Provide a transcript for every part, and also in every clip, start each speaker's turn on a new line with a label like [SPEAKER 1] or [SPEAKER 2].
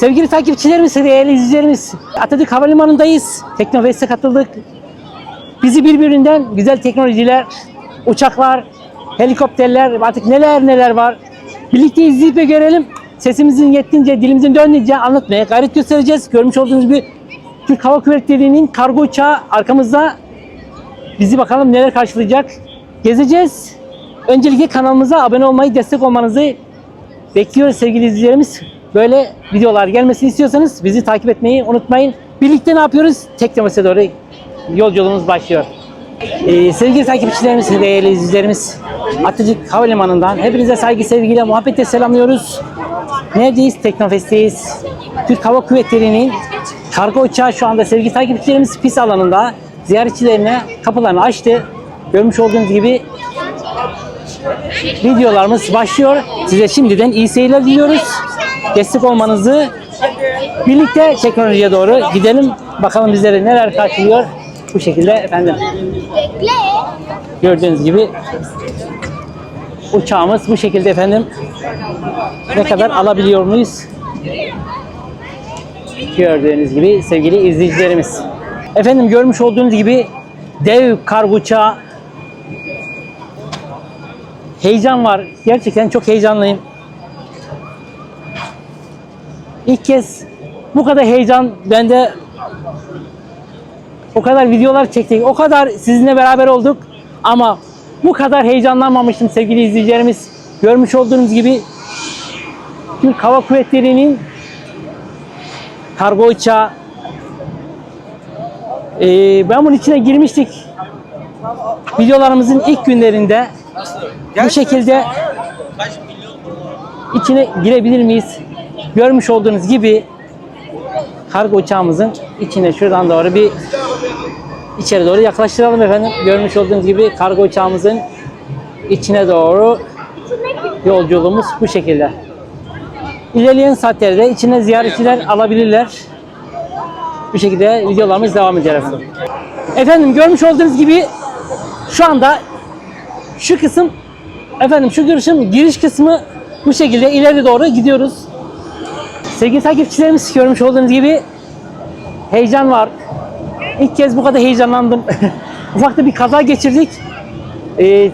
[SPEAKER 1] Sevgili takipçilerimiz, değerli izleyicilerimiz, Atatürk Havalimanı'ndayız. Teknofest'e katıldık. Bizi birbirinden güzel teknolojiler, uçaklar, helikopterler, artık neler neler var. Birlikte izleyip ve görelim. Sesimizin yettiğince, dilimizin döndüğünce anlatmaya gayret göstereceğiz. Görmüş olduğunuz gibi Türk Hava Kuvvetleri'nin kargo uçağı arkamızda. Bizi bakalım neler karşılayacak. Gezeceğiz. Öncelikle kanalımıza abone olmayı, destek olmanızı bekliyoruz sevgili izleyicilerimiz. Böyle videolar gelmesini istiyorsanız bizi takip etmeyi unutmayın. Birlikte ne yapıyoruz? Teknomese doğru yolculuğumuz başlıyor. Ee, sevgili takipçilerimiz, değerli izleyicilerimiz, Atatürk Havalimanı'ndan hepinize saygı, sevgiyle, muhabbetle selamlıyoruz. Neredeyiz? Teknofest'teyiz. Türk Hava Kuvvetleri'nin kargo uçağı şu anda sevgili takipçilerimiz pist alanında ziyaretçilerine kapılarını açtı. Görmüş olduğunuz gibi videolarımız başlıyor. Size şimdiden iyi seyirler diliyoruz. Destek olmanızı birlikte teknolojiye doğru gidelim. Bakalım bizleri neler karşılıyor. Bu şekilde efendim. Gördüğünüz gibi uçağımız bu şekilde efendim. Ne kadar alabiliyor muyuz? Gördüğünüz gibi sevgili izleyicilerimiz. Efendim görmüş olduğunuz gibi dev kargo uçağı heyecan var. Gerçekten çok heyecanlıyım. İlk kez bu kadar heyecan bende o kadar videolar çektik. O kadar sizinle beraber olduk. Ama bu kadar heyecanlanmamıştım sevgili izleyicilerimiz. Görmüş olduğunuz gibi Türk Hava Kuvvetleri'nin kargo uçağı Ee, ben bunun içine girmiştik. Videolarımızın ilk günlerinde bu şekilde içine girebilir miyiz? Görmüş olduğunuz gibi kargo uçağımızın içine şuradan doğru bir içeri doğru yaklaştıralım efendim. Görmüş olduğunuz gibi kargo uçağımızın içine doğru yolculuğumuz bu şekilde. İlerleyen saatlerde içine ziyaretçiler alabilirler. Bu şekilde videolarımız devam ediyor efendim. Efendim görmüş olduğunuz gibi şu anda şu kısım efendim şu görüşüm giriş kısmı bu şekilde ileri doğru gidiyoruz. Sevgili takipçilerimiz görmüş olduğunuz gibi heyecan var. İlk kez bu kadar heyecanlandım. Ufakta bir kaza geçirdik. Ee,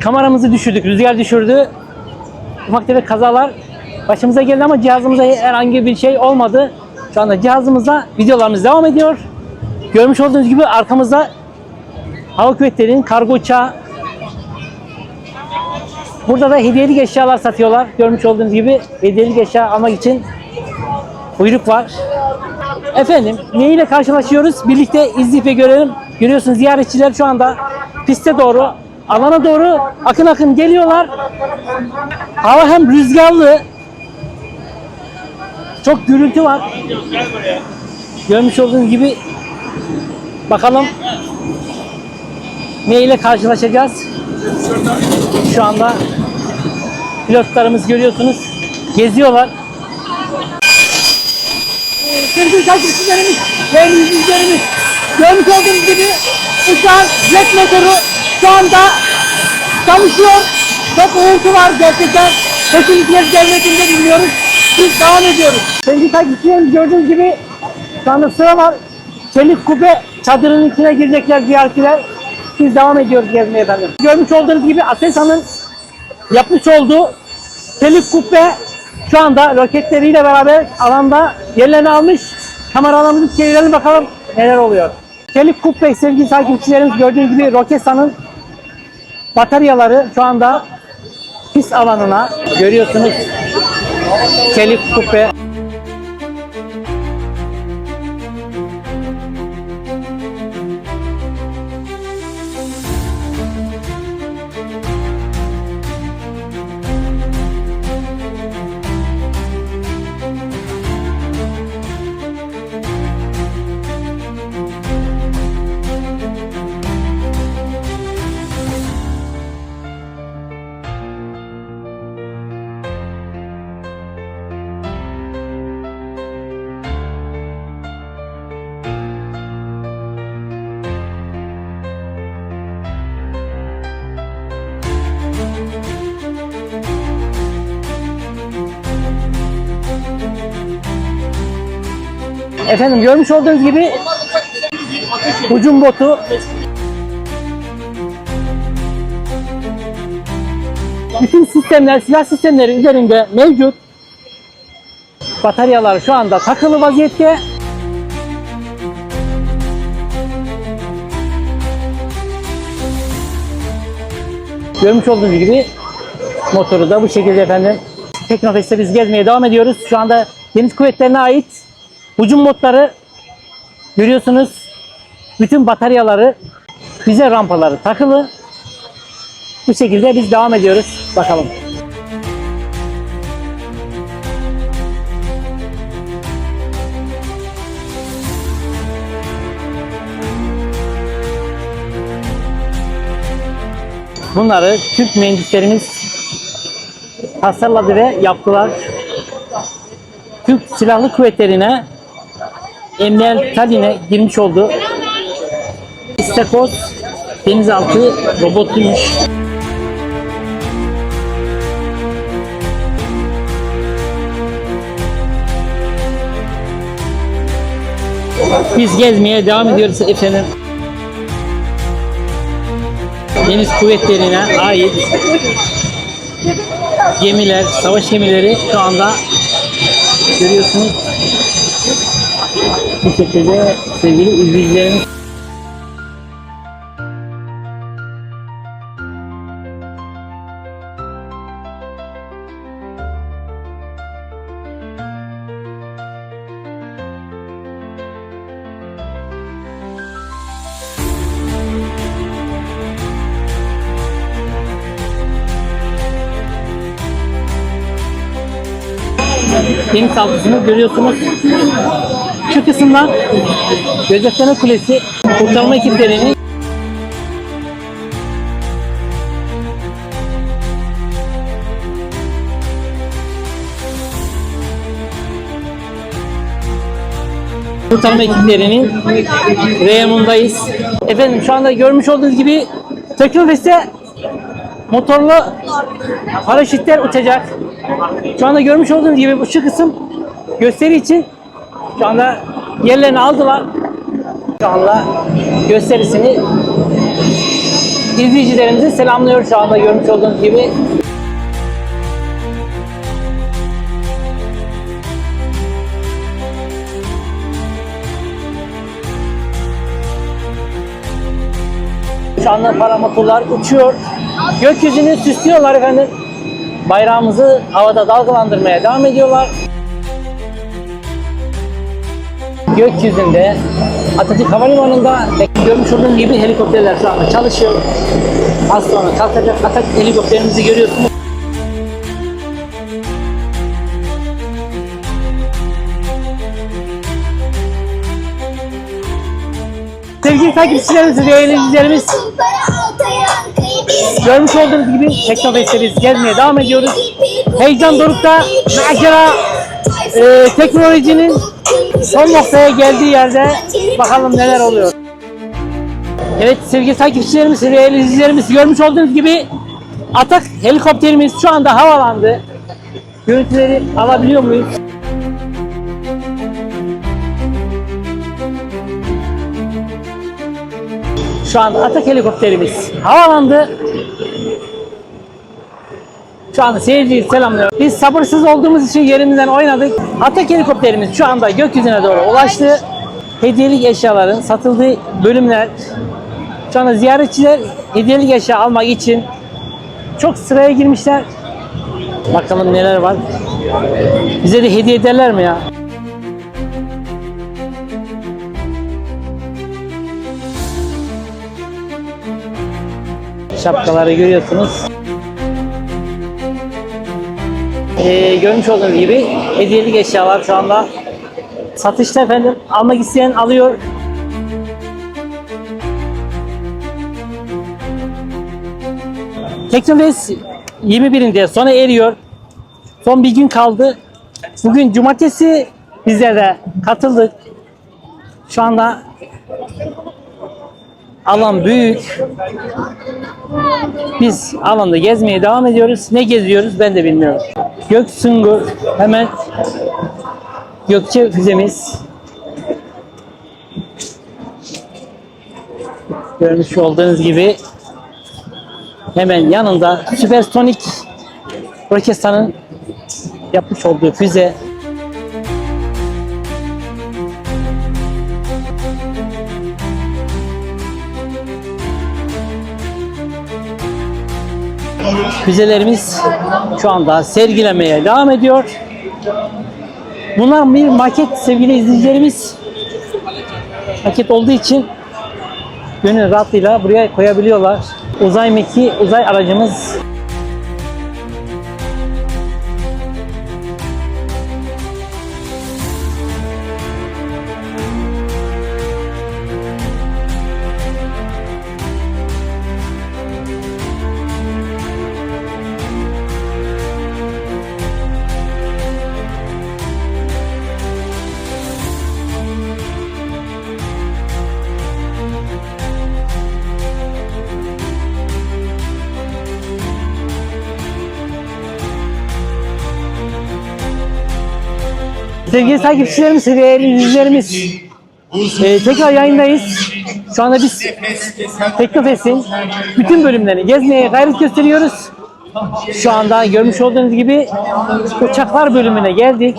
[SPEAKER 1] kameramızı düşürdük, rüzgar düşürdü. Ufak tefek kazalar başımıza geldi ama cihazımıza herhangi bir şey olmadı. Şu anda cihazımızda videolarımız devam ediyor. Görmüş olduğunuz gibi arkamızda Hava Kuvvetleri'nin kargo uçağı. Burada da hediyelik eşyalar satıyorlar. Görmüş olduğunuz gibi hediyelik eşya almak için kuyruk var. Efendim ne karşılaşıyoruz? Birlikte izleyip görelim. Görüyorsunuz ziyaretçiler şu anda piste doğru, alana doğru akın akın geliyorlar. Hava hem rüzgarlı, çok gürültü var. Görmüş olduğunuz gibi bakalım ne karşılaşacağız. Şu anda pilotlarımız görüyorsunuz geziyorlar. Sevgili takipçilerimiz, değerli izleyicilerimiz, görmüş olduğunuz gibi uçağın jet motoru şu anda çalışıyor. Çok uğultu var gerçekten. Kesinlikle gelmediğini bilmiyoruz. Biz devam ediyoruz. Sevgili takipçilerimiz gördüğünüz gibi şu anda sıra var. Çelik kubbe çadırın içine girecekler ziyaretçiler. Biz devam ediyoruz gezmeye efendim. Görmüş olduğunuz gibi Aselsan'ın yapmış olduğu çelik kubbe şu anda roketleriyle beraber alanda yerlerini almış. Kameralarımızı çevirelim bakalım neler oluyor. Çelik kubbe sevgili takipçilerimiz gördüğünüz gibi Roketsan'ın bataryaları şu anda pist alanına görüyorsunuz. Çelik kubbe. Efendim görmüş olduğunuz gibi ucum botu bütün sistemler, silah sistemleri üzerinde mevcut. Bataryalar şu anda takılı vaziyette. Görmüş olduğunuz gibi motoru da bu şekilde efendim. Teknofest'te biz gezmeye devam ediyoruz. Şu anda deniz kuvvetlerine ait ucum modları görüyorsunuz. Bütün bataryaları, bize rampaları takılı. Bu şekilde biz devam ediyoruz. Bakalım. Bunları Türk mühendislerimiz tasarladı ve yaptılar. Türk Silahlı Kuvvetleri'ne Emniyet Taline girmiş oldu. İstakoz denizaltı robotuymuş. Biz gezmeye devam ediyoruz efendim. Deniz kuvvetlerine ait gemiler, savaş gemileri şu anda görüyorsunuz. Bu şekilde sevgili izleyicilerimiz denizaltısını görüyorsunuz. Şu kısımdan Gözetleme Kulesi kurtarma ekiplerinin kurtarma ekiplerinin reyonundayız. Efendim şu anda görmüş olduğunuz gibi Teknofest'te motorlu paraşütler uçacak. Şu anda görmüş olduğunuz gibi şu kısım gösteri için şu anda yerlerini aldılar. Şu anda gösterisini izleyicilerimizi selamlıyor şu anda görmüş olduğunuz gibi. Şu anda paramotorlar uçuyor. Gökyüzünü süslüyorlar efendim. Bayrağımızı havada dalgalandırmaya devam ediyorlar. Gökyüzünde Atatürk Havalimanı'nda görmüş olduğunuz gibi helikopterler şu anda çalışıyor. Az sonra kalkacak Atatürk helikopterimizi görüyorsunuz. Sevgili takipçilerimiz, değerli izleyicilerimiz, görmüş olduğunuz gibi Teknofest'te biz gezmeye devam ediyoruz. Heyecan dorukta, macera, e, teknolojinin son noktaya geldiği yerde bakalım neler oluyor. Evet sevgili takipçilerimiz, değerli izleyicilerimiz görmüş olduğunuz gibi Atak helikopterimiz şu anda havalandı. Görüntüleri alabiliyor muyuz? Şu anda Atak helikopterimiz havalandı. Şu anda seyirciyi selamlıyor. Biz sabırsız olduğumuz için yerimizden oynadık. Atak helikopterimiz şu anda gökyüzüne doğru ulaştı. Hediyelik eşyaların satıldığı bölümler. Şu anda ziyaretçiler hediyelik eşya almak için çok sıraya girmişler. Bakalım neler var. Bize de hediye ederler mi ya? Şapkaları görüyorsunuz. Ee, görmüş olduğunuz gibi hediyelik eşyalar şu anda satışta efendim. Almak isteyen alıyor. Teknofest 21'inde sona eriyor. Son bir gün kaldı. Bugün cumartesi bizler de katıldık. Şu anda alan büyük. Biz alanda gezmeye devam ediyoruz. Ne geziyoruz ben de bilmiyorum. Gök Göksungur hemen Gökçe füzemiz. Görmüş olduğunuz gibi hemen yanında süpersonik Roketsan'ın yapmış olduğu füze Füzelerimiz şu anda sergilemeye devam ediyor. Bunlar bir maket sevgili izleyicilerimiz. Maket olduğu için gönül rahatlığıyla buraya koyabiliyorlar. Uzay meki, uzay aracımız Sevgili takipçilerimiz, değerli izleyicilerimiz, e, tekrar yayındayız. Şu anda biz Teknofest'in bütün bölümlerini gezmeye gayret gösteriyoruz. Şu anda görmüş olduğunuz gibi uçaklar bölümüne geldik.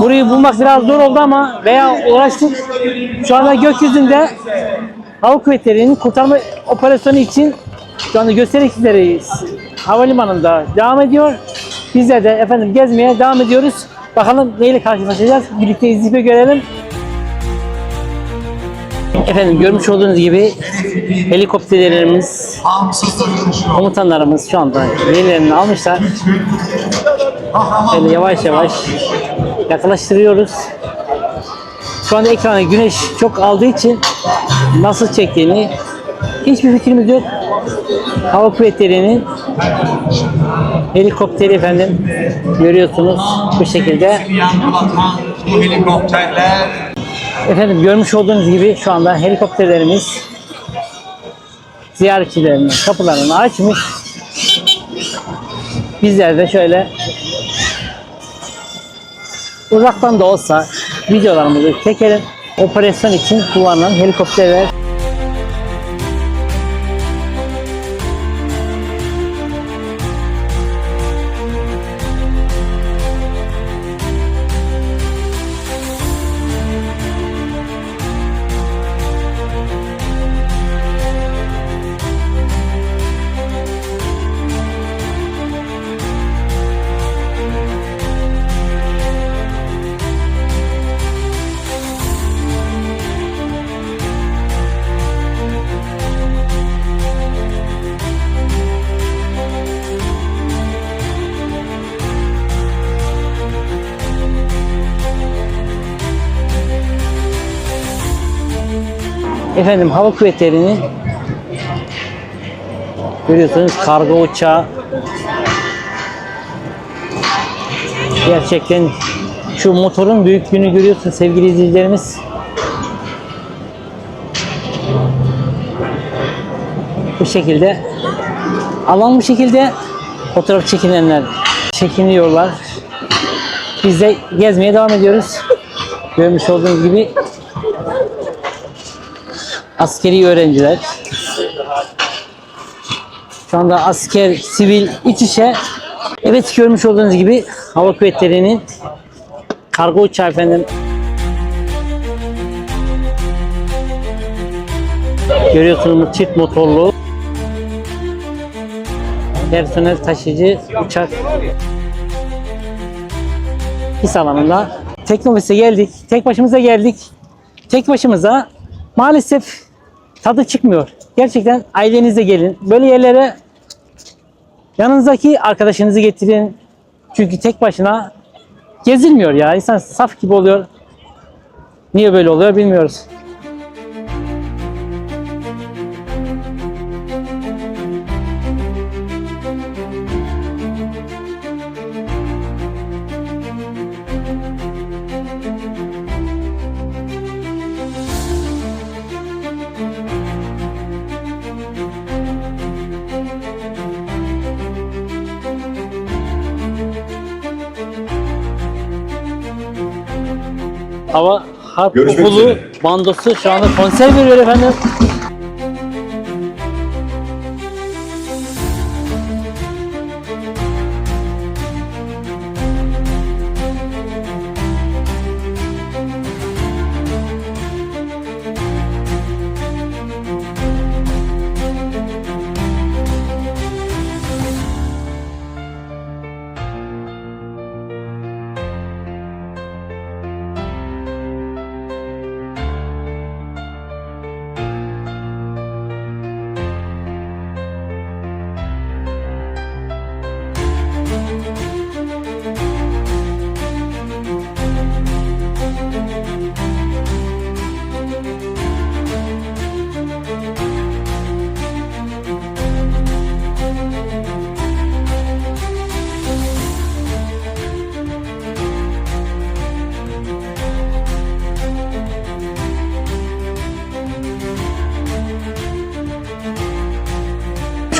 [SPEAKER 1] Burayı bulmak biraz zor oldu ama veya uğraştık. Şu anda gökyüzünde Hava Kuvvetleri'nin kurtarma operasyonu için şu anda gösteri ekipleri havalimanında devam ediyor. Bizler de efendim gezmeye devam ediyoruz. Bakalım neyle karşılaşacağız? Birlikte izleyip görelim. Efendim görmüş olduğunuz gibi helikopterlerimiz, komutanlarımız şu anda yerlerini almışlar. Böyle yavaş yavaş yaklaştırıyoruz. Şu anda ekrana güneş çok aldığı için nasıl çektiğini hiçbir fikrimiz yok. Hava Kuvvetleri'nin helikopteri efendim görüyorsunuz bu şekilde. Efendim görmüş olduğunuz gibi şu anda helikopterlerimiz ziyaretçilerinin kapılarını açmış. Bizler de şöyle uzaktan da olsa videolarımızı çekelim. Operasyon için kullanılan helikopterler Efendim Hava Kuvvetleri'nin görüyorsunuz kargo uçağı gerçekten şu motorun büyüklüğünü görüyorsunuz sevgili izleyicilerimiz. Bu şekilde alan bu şekilde fotoğraf çekinenler çekiniyorlar. Biz de gezmeye devam ediyoruz. Görmüş olduğunuz gibi askeri öğrenciler. Şu anda asker, sivil iç içe. Evet görmüş olduğunuz gibi Hava Kuvvetleri'nin kargo uçağı efendim. Görüyorsunuz çift motorlu personel taşıyıcı uçak his alanında Teknofest'e geldik. Tek başımıza geldik. Tek başımıza maalesef tadı çıkmıyor. Gerçekten ailenizle gelin. Böyle yerlere yanınızdaki arkadaşınızı getirin. Çünkü tek başına gezilmiyor ya. İnsan saf gibi oluyor. Niye böyle oluyor bilmiyoruz.
[SPEAKER 2] Görüşmek
[SPEAKER 1] Okulu
[SPEAKER 2] üzere.
[SPEAKER 1] bandosu şu anda konser veriyor efendim.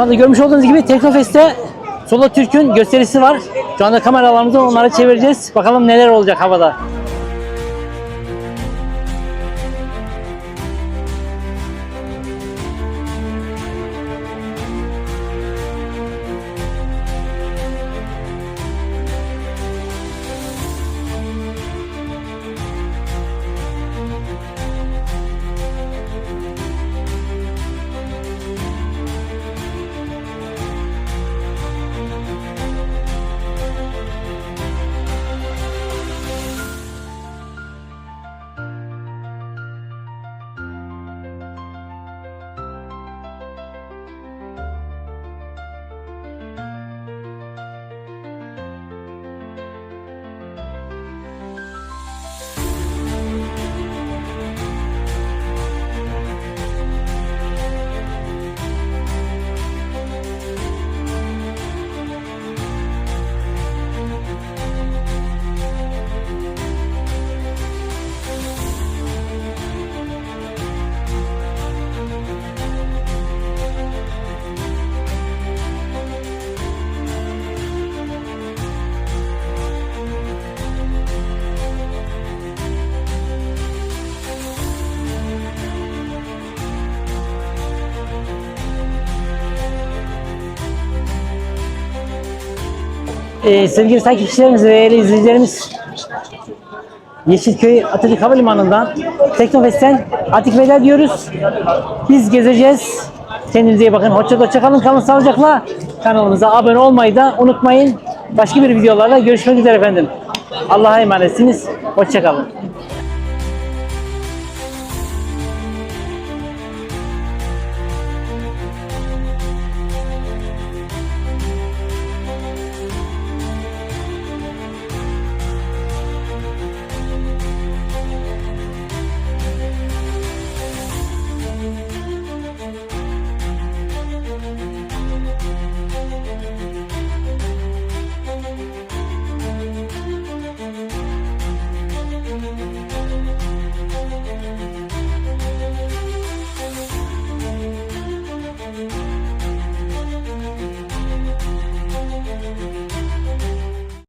[SPEAKER 1] Şu anda görmüş olduğunuz gibi Teknofest'te Solo Türk'ün gösterisi var. Şu anda kameralarımızı onlara çevireceğiz. Bakalım neler olacak havada. Ee, sevgili takipçilerimiz ve değerli izleyicilerimiz Yeşilköy Atatürk Havalimanı'ndan Teknofest'ten Atik Veda diyoruz. Biz gezeceğiz. Kendinize iyi bakın. Hoşça hoşça kalın. Kalın sağlıcakla. Kanalımıza abone olmayı da unutmayın. Başka bir videolarla görüşmek üzere efendim. Allah'a emanetsiniz. Hoşça kalın.